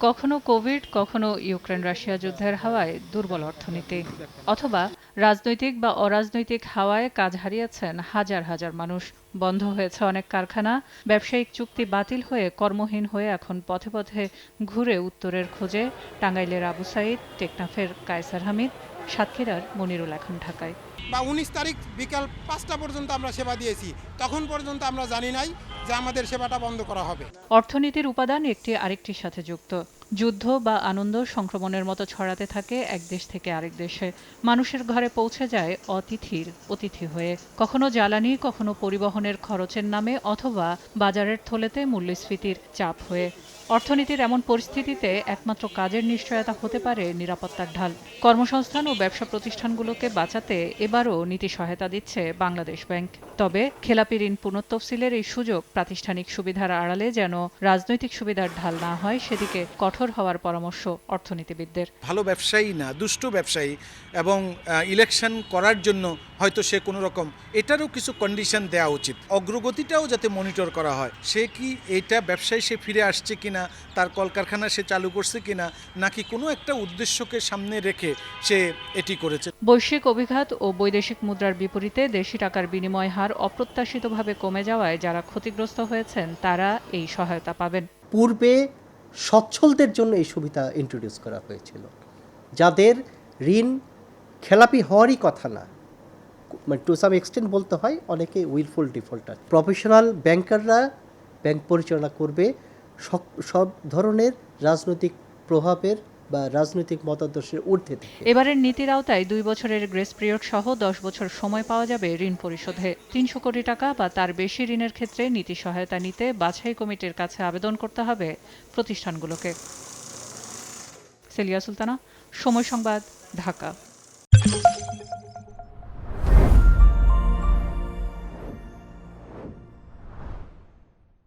কখনো কোভিড, কখনো Ukraine Russia যুদ্ধের হাওয়ায় দুর্বল অর্থনীতি। অথবা রাজনৈতিক বা অরাজনৈতিক হাওয়ায় কাজ হারিয়েছেন হাজার হাজার মানুষ। বন্ধ হয়েছে অনেক কারখানা। ব্যবসায়িক চুক্তি বাতিল হয়ে কর্মহীন হয়ে এখন পথে পথে ঘুরে উত্তরের খোঁজে টাঙ্গাইলের আবু সাইদ, টেকনাফের কায়সার হামিদ সাতক্ষীরার মনিরুল এখন ঢাকায়। বা উনিশ তারিখ বিকাল পাঁচটা পর্যন্ত আমরা সেবা দিয়েছি। তখন পর্যন্ত আমরা জানি নাই যে আমাদের সেবাটা বন্ধ করা হবে। অর্থনীতির উপাদান একটি আরেকটির সাথে যুক্ত। যুদ্ধ বা আনন্দ সংক্রমণের মতো ছড়াতে থাকে এক দেশ থেকে আরেক দেশে। মানুষের ঘরে পৌঁছে যায় অতিথির অতিথি হয়ে। কখনো জ্বালানি কখনো পরিবহনের খরচের নামে অথবা বাজারের থলেতে মূল্যস্ফীতির চাপ হয়ে। অর্থনীতির এমন পরিস্থিতিতে একমাত্র কাজের নিশ্চয়তা হতে পারে নিরাপত্তার ঢাল। কর্মসংস্থান ও ব্যবসা প্রতিষ্ঠানগুলোকে বাঁচাতে এবারও নীতি সহায়তা দিচ্ছে বাংলাদেশ ব্যাংক। তবে খেলাপি ঋণ পুনঃতফসিলের এই সুযোগ প্রাতিষ্ঠানিক সুবিধার আড়ালে যেন রাজনৈতিক সুবিধার ঢাল না হয়, সেদিকে কঠোর হওয়ার পরামর্শ অর্থনীতিবিদদের। ভালো ব্যবসায়ী না, দুষ্ট ব্যবসায়ী এবং ইলেকশন করার জন্য হয়তো সে কোনো রকম এটারও কিছু কন্ডিশন দেওয়া উচিত। অগ্রগতিটাও যাতে মনিটর করা হয়, সে কি এটা ব্যবসায় সে ফিরে আসছে কিনা তার কলকারখানা সে চালু করছে কিনা নাকি কোনো একটা উদ্দেশ্যকে সামনে রেখে সে এটি করেছে? বৈশ্বিক অভিঘাত ও বৈদেশিক মুদ্রার বিপরীতে দেশি টাকার বিনিময় হার অপ্রত্যাশিতভাবে কমে যাওয়ায় যারা ক্ষতিগ্রস্ত হয়েছেন তারা এই সহায়তা পাবেন। পূর্বে সচ্ছলদের জন্য এই সুবিধা ইন্ট্রোডিউস করা হয়েছিল। যাদের ঋণ খেলাপি হওয়ারই কথা না মানে টু সাম এক্সটেন্ট বলতে হয় অনেকে উইলফুল ডিফল্টার প্রফেশনাল ব্যাংকাররা ব্যাংক পরিচালনা করবে সব ধরনের রাজনৈতিক প্রভাবের বা রাজনৈতিক মতাদর্শের ঊর্ধ্বে এবারের নীতির আওতায় দুই বছরের গ্রেস পিরিয়ড সহ দশ বছর সময় পাওয়া যাবে ঋণ পরিশোধে। তিনশো কোটি টাকা বা তার বেশি ঋণের ক্ষেত্রে নীতি সহায়তা নিতে বাছাই কমিটির কাছে আবেদন করতে হবে প্রতিষ্ঠানগুলোকে। সেলিয়া সুলতানা, সময় সংবাদ, ঢাকা।